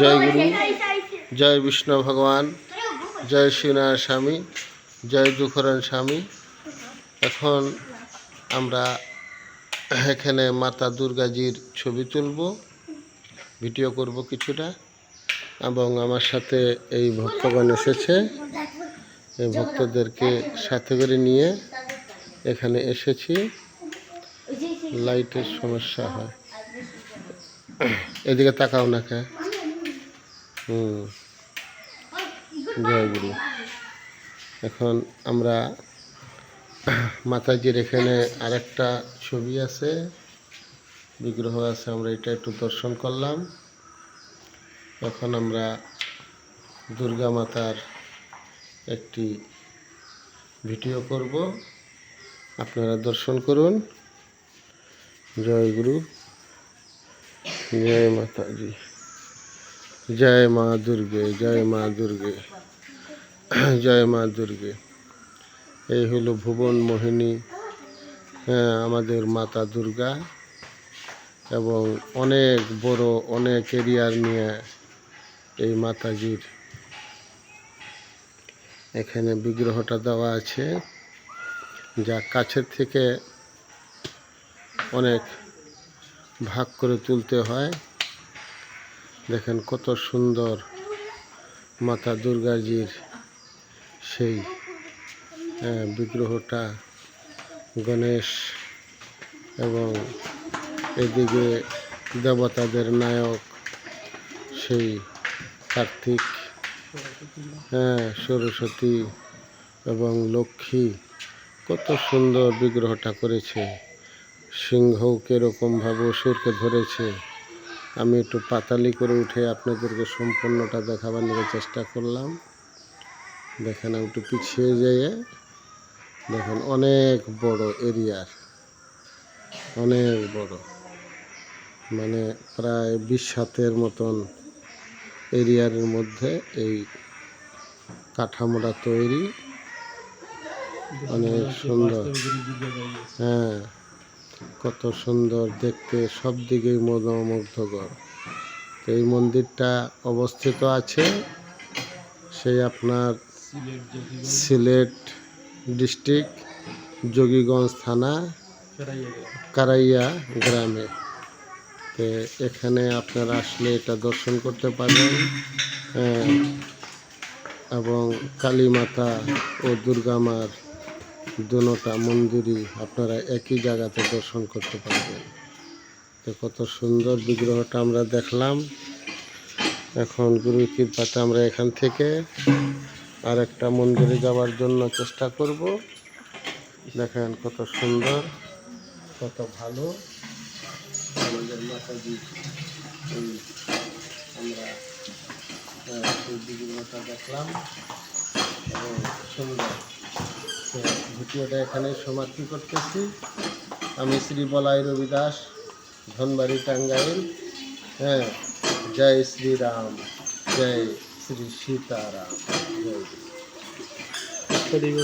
জয় গুরু, জয় বিষ্ণু ভগবান, জয় শ্রীনারায়ণ স্বামী, জয় দুখরান স্বামী। এখন আমরা এখানে মাতা দুর্গাজির ছবি তুলব, ভিডিও করব কিছুটা, এবং আমার সাথে এই ভক্তগণ এসেছে। এই ভক্তদেরকে সাথে করে নিয়ে এখানে এসেছি। লাইটের সমস্যা হয়। এদিকে তাকাও না কে? হুম জয় গুরু এখন আমরা মাতাজির এখানে আরেকটা ছবি আছে, বিগ্রহ আছে, আমরা এটা একটু দর্শন করলাম। এখন আমরা দুর্গা মাতার একটি ভিডিও করব। আপনারা দর্শন করুন। জয় গুরু জয় মাতাজি। জয় মা দুর্গে, জয় মা দুর্গে, জয় মা দুর্গে। এই হলো ভুবন মোহিনী হ্যাঁ আমাদের মাতা দুর্গা এবং অনেক বড়, অনেক এরিয়ার নিয়ে এই মাতাজির এখানে বিগ্রহটা দেওয়া আছে। যা কাছের থেকে অনেক ভাগ করে তুলতে হয়। দেখেন কত সুন্দর মাতা দুর্গাজির সেই বিগ্রহটা গণেশ এবং এদিকে দেবতাদের নায়ক সেই কার্তিক হ্যাঁ সরস্বতী এবং লক্ষ্মী। কত সুন্দর বিগ্রহটা করেছে। সিংহও কীরকমভাবে অসুরকে ধরেছে। আমি একটু পাতালি করে উঠে আপনাদেরকে সম্পূর্ণটা দেখাবার নিয়ে চেষ্টা করলাম। দেখেন একটু পিছিয়ে যেয়ে দেখেন অনেক বড় এরিয়ার, অনেক বড় মানে প্রায় বিশ হাতের মতন এরিয়ার মধ্যে এই কাঠামোটা তৈরি। অনেক সুন্দর। হ্যাঁ। কত সুন্দর দেখতে, সব দিকেই মনোমুগ্ধকর। এই মন্দিরটা অবস্থিত আছে সেই আপনার সিলেট ডিস্ট্রিক্ট, যোগীগঞ্জ থানা, কারাইয়া গ্রামে। তো এখানে আপনারা আসলে এটা দর্শন করতে পারবেন এবং কালী মাতা ও দুর্গা মার দুটা মন্দিরই আপনারা একই জায়গাতে দর্শন করতে পারবেন। তো কত সুন্দর বিগ্রহটা আমরা দেখলাম। এখন গুরুর কৃপাতে আমরা এখান থেকে আর একটা মন্দিরে যাওয়ার জন্য চেষ্টা করব। দেখেন কত সুন্দর, কত ভালো। আমাদের মাতাজি আমরা বিগ্রহটা দেখলাম। এবং সুন্দর। তো ভিডিওটা এখানে সমাপ্তি করতেছি আমি শ্রী বলাই রবি দাস ধনবাড়ি টাঙ্গাইল হ্যাঁ জয় শ্রীরাম জয় শ্রী সীতারাম, জয়।